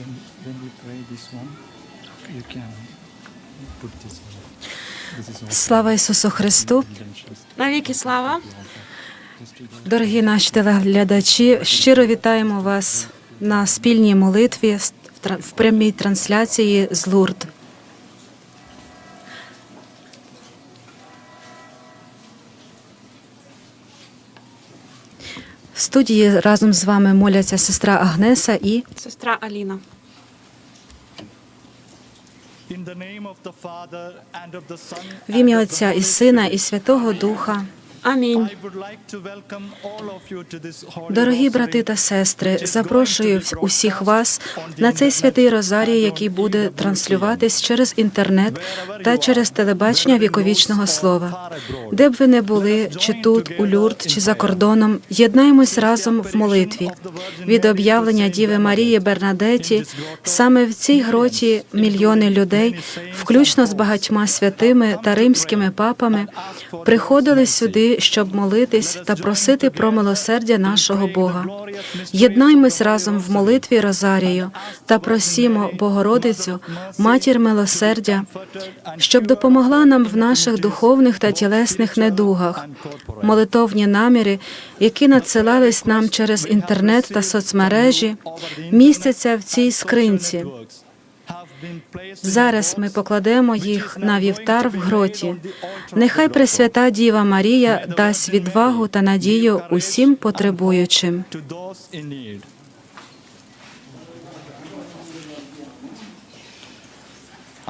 when, when we pray this one, you can put this one. Слава Ісусу Христу! Навіки слава! Дорогі наші телеглядачі, щиро вітаємо вас на спільній молитві в прямій трансляції з Лурд. В студії разом з вами моляться сестра Агнеса і Сестра Аліна. In the name of the Father and of the Son в ім'я Отця і Сина і Святого Духа. Амінь. Дорогі брати та сестри, запрошую усіх вас на цей святий розарій, який буде транслюватись через інтернет та через телебачення віковічного слова. Де б ви не були, чи тут, у Люрд, чи за кордоном, єднаємось разом в молитві. Від об'явлення Діви Марії Бернадеті саме в цій гроті мільйони людей, включно з багатьма святими та римськими папами, приходили сюди, щоб молитись та просити про милосердя нашого Бога. Єднаймось разом в молитві Розарію та просімо Богородицю, матір милосердя, щоб допомогла нам в наших духовних та тілесних недугах. Молитовні наміри, які надсилались нам через інтернет та соцмережі, містяться в цій скринці. Зараз ми покладемо їх на вівтар в гроті. Нехай Пресвята Діва Марія дасть відвагу та надію усім потребуючим. to those in need. I believe in God, the Father Almighty,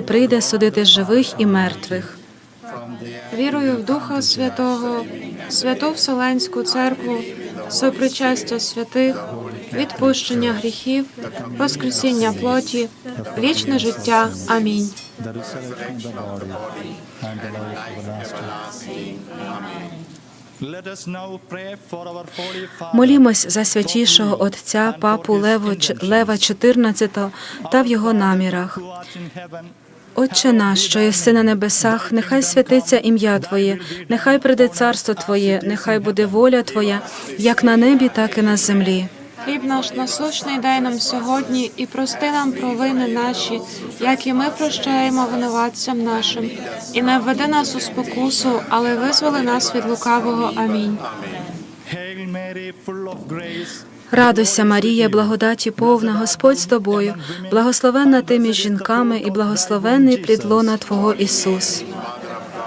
прийде судити живих і мертвих. Вірую в Духа Святого, Святу Вселенську Церкву, сопричастя святих, відпущення гріхів, воскресіння плоті, вічне життя. Амінь. the Молімось за святішого отця папу Лево Лева XIV та в його намірах. Отче наш, що єси на небесах, нехай святиться ім'я Твоє, нехай прийде царство Твоє, нехай буде воля Твоя, як на небі, так і на землі. Хліб наш насущний дай нам сьогодні і прости нам провини наші, як і ми прощаємо винуватцям нашим. І не введи нас у спокусу, але визволи нас від лукавого. Амінь. Радуйся, Марія, благодаті повна, Господь з тобою, благословенна ти між жінками і благословенний плід лона Твого Ісус.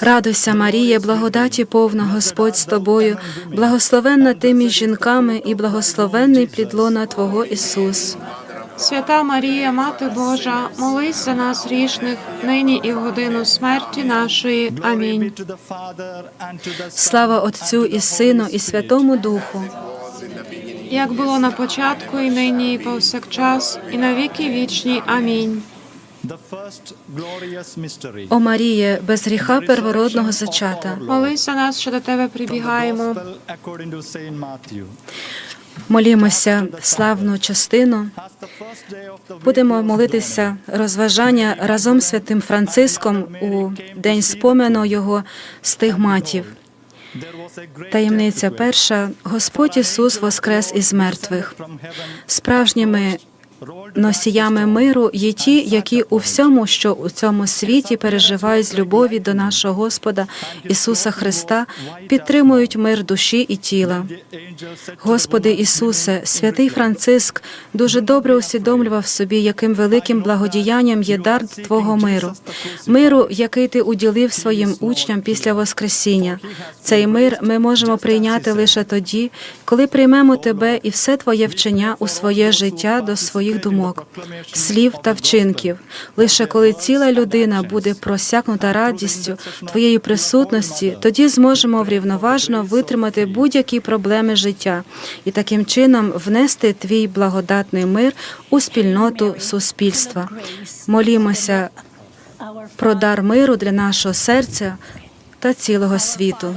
Радуйся, Марія, благодаті повна, Господь з тобою, благословенна ти між жінками і благословенний плід лона Твого Ісус. Свята Марія, Мати Божа, молись за нас грішних, нині і в годину смерті нашої. Амінь. Слава Отцю і Сину, і Святому Духу. Як було на початку, і нині, і повсякчас, і на віки вічні. Амінь. О Маріє, без гріха первородного зачата. Молись за нас, що до тебе прибігаємо. Молімося славну частину. Будемо молитися розважання разом з святим Франциском у день спомену його стигматів. Таємниця перша Господь Ісус воскрес із мертвих. Справжніми Носіями миру є ті, які у всьому, що у цьому світі переживають з любові до нашого Господа Ісуса Христа, підтримують мир душі і тіла. Господи Ісусе, святий Франциск дуже добре усвідомлював собі, яким великим благодіянням є дар Твого миру, миру, який Ти уділив своїм учням після Воскресіння. Цей мир ми можемо прийняти лише тоді, коли приймемо Тебе і все Твоє вчення у своє життя до своїх думок, слів та вчинків. Лише коли ціла людина буде просякнута радістю Твоєї присутності, тоді зможемо врівноважно витримати будь-які проблеми життя і таким чином внести Твій благодатний мир у спільноту суспільства. Молімося про дар миру для нашого серця та цілого світу.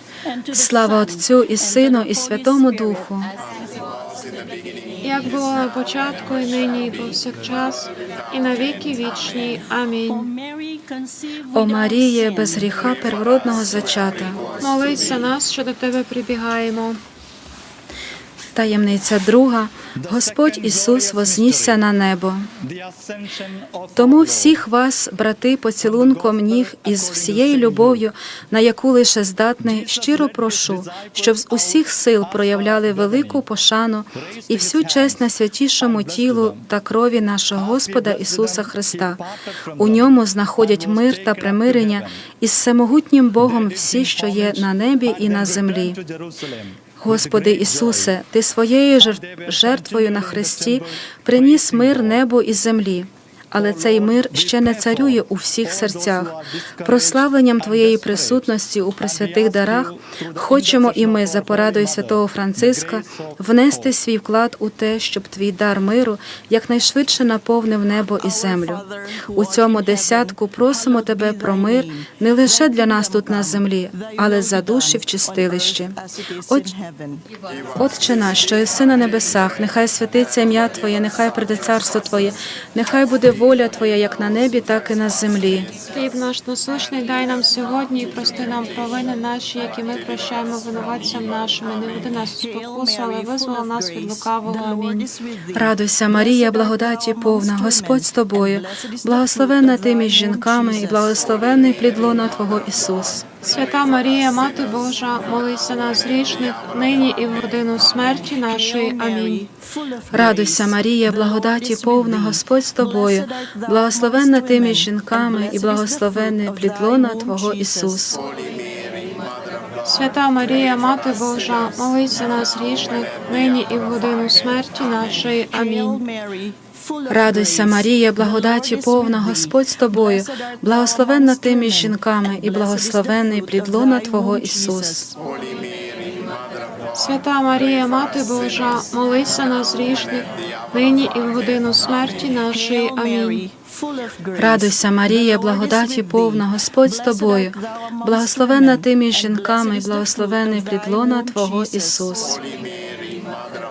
Слава Отцю і Сину, і Святому Духу. Як було на початку, і нині, і повсякчас, і на віки вічні. Амінь. О Маріє, без гріха первородного зачата. Молись за нас, що до тебе прибігаємо. Таємниця друга. Господь Ісус вознісся на небо. Тому всіх вас, брати, поцілунком ніг із всією любов'ю, на яку лише здатний, щиро прошу, щоб з усіх сил проявляли велику пошану і всю честь на святішому тілу та крові нашого Господа Ісуса Христа. У ньому знаходять мир та примирення із всемогутнім Богом всі, що є на небі і на землі. Господи Ісусе, Ти своєю жер- жертвою на Христі приніс мир небу і землі. Але цей мир ще не царює у всіх серцях. Прославленням Твоєї присутності у пресвятих дарах хочемо і ми за порадою святого Франциска внести свій вклад у те, щоб твій дар миру якнайшвидше наповнив небо і землю. У цьому десятку просимо тебе про мир не лише для нас тут на землі, але за душі в чистилищі. От- Отче наш, що єси на небесах, нехай святиться ім'я Твоє, нехай прийде царство Твоє, нехай буде воля Твоя, як на небі, так і на землі. Хліб наш насущний дай нам сьогодні і прости нам провини наші, які ми прощаємо винуватцям нашим. І не веди нас спокусу, але визволи нас від лукавого. Амінь. Радуйся, Марія, благодаті повна, Господь з тобою, благословенна ти між жінками, і благословенний плід лона Твого Ісус. Свята Марія, Мати Божа, молися нас грішних, нині і в годину смерті нашої. Амінь. Радуйся, Марія, благодаті повна, Господь з тобою, благословенна ти між жінками, і благословенний плід лона Твого Ісус. Свята Марія, Мати Божа, молися нас грішних, нині і в годину смерті нашої. Амінь. Радуйся, Марія, благодаті повна, Господь з тобою, благословенна ти між жінками, і благословенний плід лона Твого Ісус. Свята Марія, Мати Божа, молися нас грішних, нині і в годину смерті нашої. Амінь. Радуйся, Марія, благодаті повна, Господь з тобою, благословенна ти між жінками, і благословенний плід лона Твого Ісус.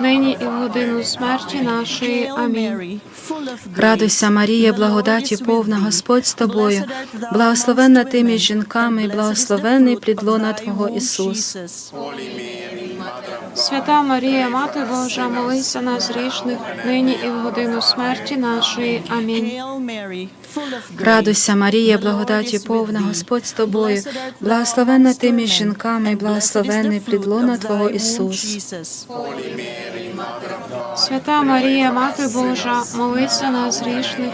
нині і в годину смерті нашої. Амінь. Радуйся, Марія, благодаті повна, Господь з тобою, благословенна ти між жінками, і благословенний плідлона Твого Ісус. Свята Марія, Мати Божа, молися нас грішних, нині і в годину смерті нашої. Амінь. Радуйся, Марія, благодаті повна, Господь з тобою, благословенна ти між жінками, і благословенний плід лона Твого Ісус. Свята Марія, Мати Божа, молися нас грішних,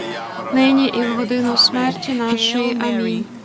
нині і в годину смерті нашої. Амінь.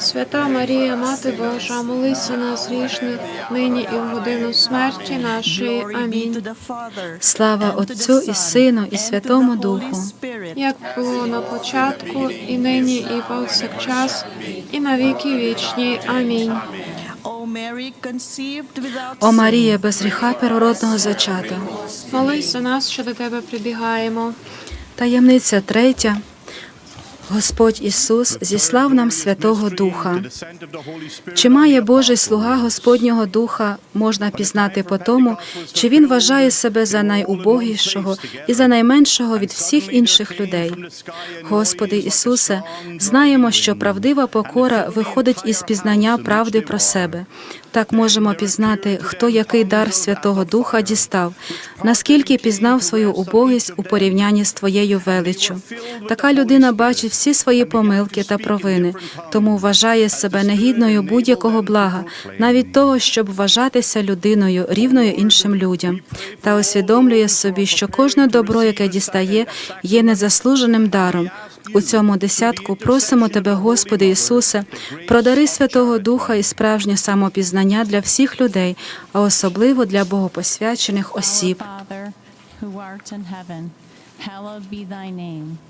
Свята Марія, Мати Божа, молися нас грішних, нині і в годину смерті нашої. Амінь. Слава Отцю і Сину, і Святому Духу. Як було на початку, і нині, і повсякчас, і на віки вічні. Амінь. О Марія, без гріха первородного зачата. Молись за нас, що до тебе прибігаємо. Таємниця третя. Господь Ісус зіслав нам Святого Духа. Чи має Божий слуга Господнього Духа можна пізнати по тому, чи він вважає себе за найубогішого і за найменшого від всіх інших людей? Господи Ісусе, знаємо, що правдива покора виходить із пізнання правди про себе. Так можемо пізнати, хто який дар Святого Духа дістав, наскільки пізнав свою убогість у порівнянні з твоєю величчю. Така людина бачить всі свої помилки та провини, тому вважає себе негідною будь-якого блага, навіть того, щоб вважатися людиною рівною іншим людям, та усвідомлює собі, що кожне добро, яке дістає, є незаслуженим даром. У цьому десятку просимо тебе, Господи Ісусе, продари Святого Духа і справжнє самопізнання для всіх людей, а особливо для богопосвячених осіб. Who art in heaven, hallowed be thy name.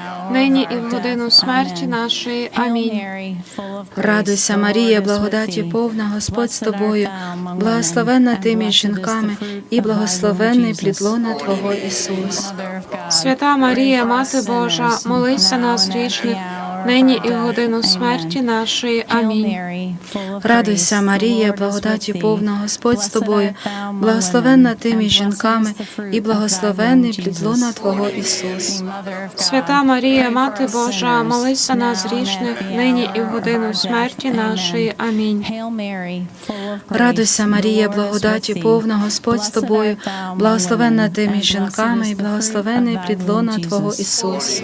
нині і в годину смерті нашої. Амінь. Радуйся, Марія, благодаті повна, Господь з тобою, благословенна ти між жінками, і благословенний плідлона Твого Ісус. Свята Марія, Мати Божа, молися нас грішних, нині і в годину смерті нашої. Амінь. Радуйся, Марія, благодаті повна, Господь з тобою, благословенна ти між жінками, і благословенний плід лона Твого Ісус. Свята Марія, Мати Божа, молись за нас грішних, нині і в годину смерті нашої. Амінь. Радуйся, Марія, благодаті повна, Господь з тобою, благословенна ти між жінками, і благословенний плід лона Твого Ісус.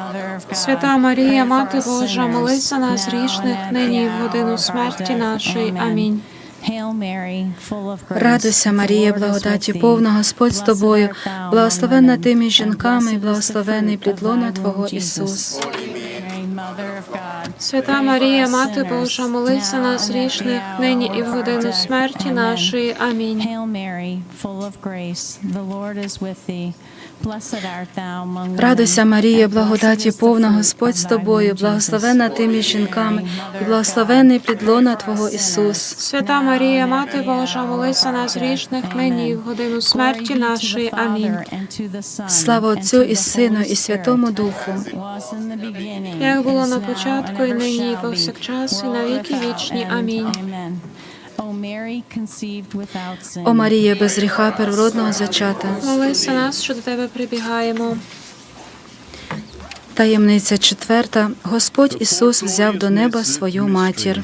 Свята Марія, Мати Божа, молись за нас грішних, нині і в годину смерті нашої. Амінь. Радуйся, Марія, благодаті повна, Господь з тобою, благословенна ти між жінками, і благословений плідлона Твого Ісус. Свята Марія, Мати Божа, молись за нас грішних, нині і в годину смерті нашої. Амінь. Радуйся, Марія, благодаті повна, Господь з тобою, womb, благословенна ти між жінками, і благословений плід лона Твого Ісус. Свята Марія, Мати Божа, молись за нас грішних, нині в годину смерті нашої. Амінь. Слава Отцю і Сину, і Святому Духу. Як було на початку, і нині, і повсякчас, і на віки вічні. Амінь. О Марія, без гріха первородного зачата. Молися нас, що до тебе прибігаємо. Таємниця четверта. Господь Ісус взяв до неба свою матір.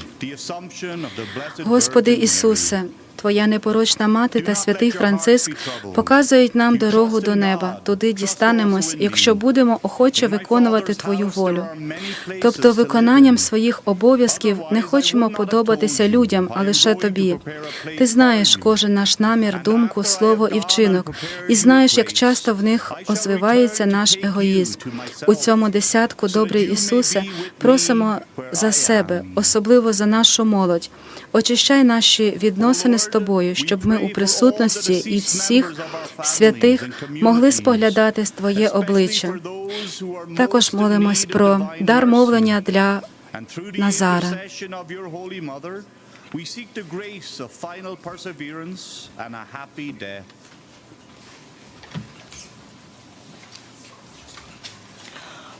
Господи Ісусе, Твоя непорочна мати та святий Франциск показують нам дорогу до неба. Туди дістанемось, якщо будемо охоче виконувати Твою волю. Тобто, виконанням своїх обов'язків не хочемо подобатися людям, а лише тобі. Ти знаєш кожен наш намір, думку, слово і вчинок, і знаєш, як часто в них озвивається наш егоїзм. У цьому десятку, добрий Ісусе, просимо за себе, особливо за нашу молодь. Очищай наші відносини з тобою, щоб ми у присутності і всіх святих могли споглядати Твоє обличчя. Також молимось про дар мовлення для Назара. We seek the grace of final perseverance and a happy death.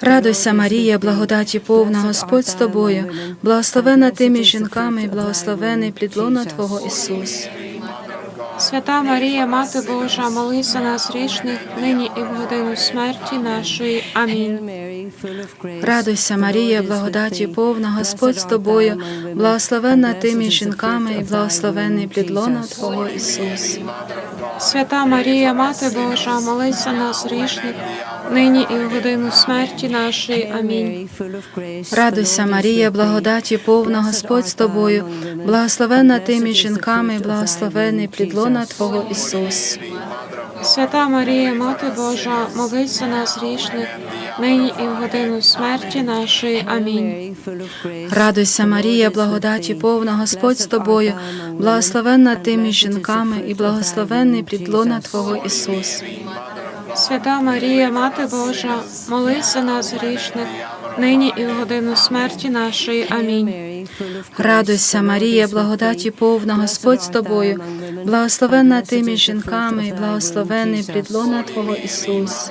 Радуйся, Марія, благодаті повна, Господь з тобою, благословена ти між жінками, і благословений плідлона Твого Ісус. Свята Марія, Мати Божа, молися нас грішних, нині і в годину смерті нашої. Амінь. Радуйся, Марія, благодаті повна, Господь з тобою, благословена ти між жінками, і благословений плід лона Твого Ісус. Свята Марія, Мати Божа, молися нас грішних, нині і в годину смерті нашої. Амінь. Радуйся, Марія, благодаті повна, Господь з тобою, благословена ти між жінками, і благословений плід лона Твого Ісус. Свята Марія, Мати Божа, молися нас грішних, нині і в годину смерті нашої. Амінь. Радуйся, Марія, благодаті повна, Господь з тобою, благословенна ти між жінками, і благословенний плід лона Твого Ісус. Свята Марія, Мати Божа, молися нас грішних, нині і в годину смерті нашої. Амінь. Радуйся, Марія, благодаті повна, Господь з тобою, благословенна ти між жінками, і благословенний плід лона Твого Ісус.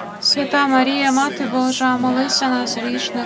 Свята Марія, Мати Божа, молися нас грішних,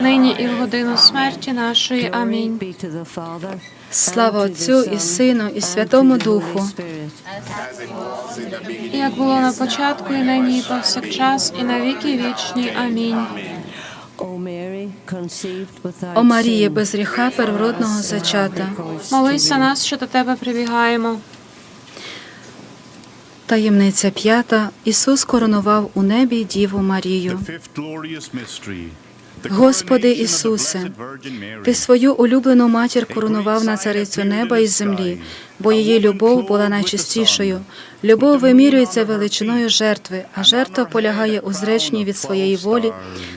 нині і в годину смерті нашої. Амінь. Слава Отцю і Сину, і Святому Духу. Як було на початку, і нині, і повсякчас, і на віки вічні. Амінь. О Маріє, без гріха первородного зачата. Молися нас, що до тебе прибігаємо. Таємниця п'ята. Ісус коронував у небі Діву Марію. Господи Ісусе, Ти свою улюблену матір коронував на царицю неба і землі, бо її любов була найчистішою. Любов вимірюється величиною жертви, а жертва полягає у зреченні від своєї волі,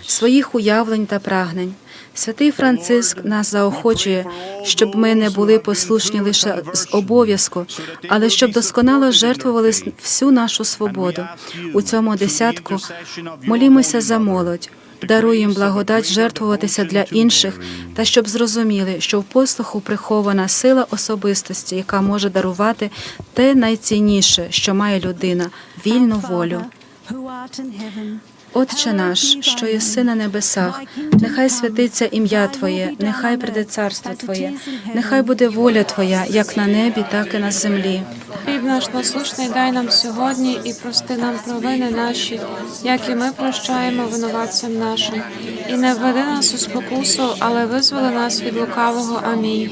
своїх уявлень та прагнень. Святий Франциск нас заохочує, щоб ми не були послушні лише з обов'язку, але щоб досконало жертвували всю нашу свободу. У цьому десятку молімося за молодь. Даруй їм благодать жертвуватися для інших, та щоб зрозуміли, що в послуху прихована сила особистості, яка може дарувати те найцінніше, що має людина вільну волю. Отче наш, що єси на небесах, нехай святиться ім'я Твоє, нехай прийде царство Твоє, нехай буде воля Твоя, як на небі, так і на землі. Хліб наш насущний дай нам сьогодні і прости нам провини наші, як і ми прощаємо винуватцям нашим. І не введи нас у спокусу, але визволи нас від лукавого. Амінь.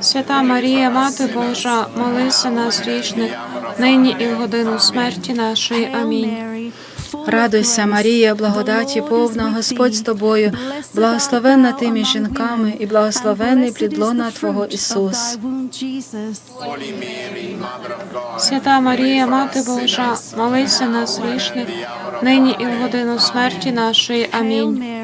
Свята Марія, Мати Божа, молися нас грішних, нині і в годину смерті нашої. Амінь. Радуйся, Марія, благодаті повна, Господь з тобою, благословенна ти між жінками і благословенний плід лона Твого Ісус. Свята Марія, Мати Божа, молися нас грішних, нині і в годину смерті нашої. Амінь.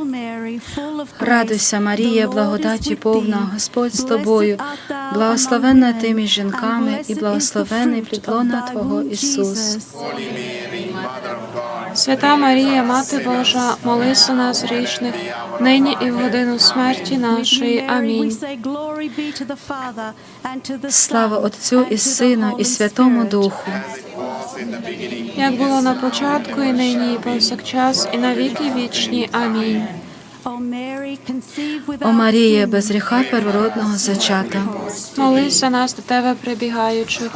Радуйся, Марія, благодаті повна, Господь з тобою, благословенна ти між жінками і благословенний плід лона Твого Ісус. Свята Марія, Мати Божа, молися нас грішних, нині і в годину смерті нашої. Амінь. Слава Отцю і Сину, і Святому Духу. Як було на початку, і нині, і повсякчас, і на віки вічні. Амінь. О Марія, без гріха первородного зачата. Молись за нас до тебе прибігаючих.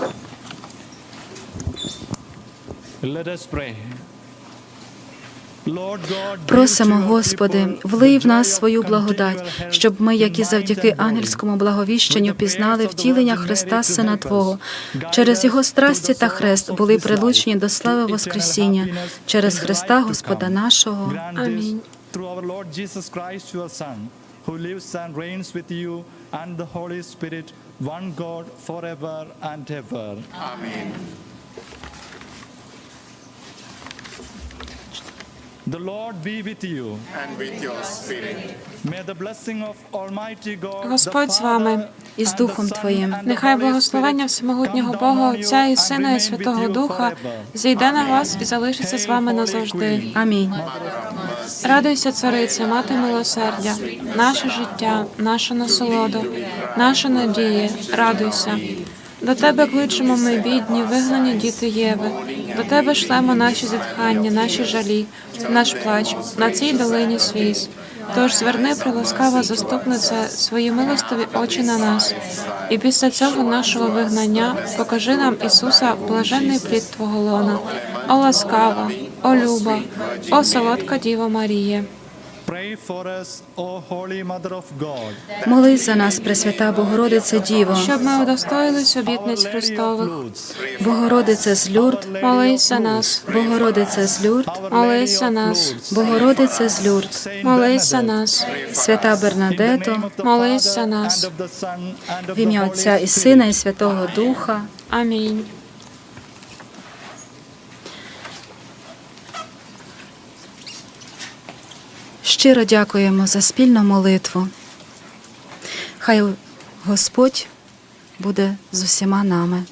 Просимо, Господи, влий в нас свою благодать, щоб ми, які завдяки ангельському благовіщенню пізнали втілення Христа, Сина. Твого, через Його страсті та хрест були прилучені до слави Воскресіння через Христа Господа нашого. Амінь. Through our Lord Jesus Christ, your Son, who lives and reigns with you and the Holy Spirit, one God, forever and ever. Amen. The Lord be with you. and with your spirit. May the blessing of Almighty God, Господь the з вами Father, і з Духом Твоїм. Нехай благословення всемогутнього Бога, Отця і Сина, і Святого Духа зійде на вас і залишиться з вами назавжди. Амінь. Радуйся, цариця, мати милосердя, наше життя, наша насолода, наша надія. Радуйся. До тебе кличемо ми, бідні, вигнані діти Єви. До тебе шлемо наші зітхання, наші жалі, наш плач на цій долині сліз. Тож зверни, приласкава заступниця, свої милостиві очі на нас. І після цього нашого вигнання покажи нам Ісуса, блаженний плід Твого лона. О ласкава, о люба, о солодка Діва Марія. Молись за нас, Пресвята Богородице Діво, Щоб ми удостоїлись обітниць Христових. Богородице з Люрд, Молись за нас, Богородице з Люрд, Молись за нас. Богородице з Люрд, молись за нас, свята Бернадето, Молись за нас. в ім'я Отця і Сина, і Святого Духа. амінь. Щиро дякуємо за спільну молитву. Хай Господь буде з усіма нами.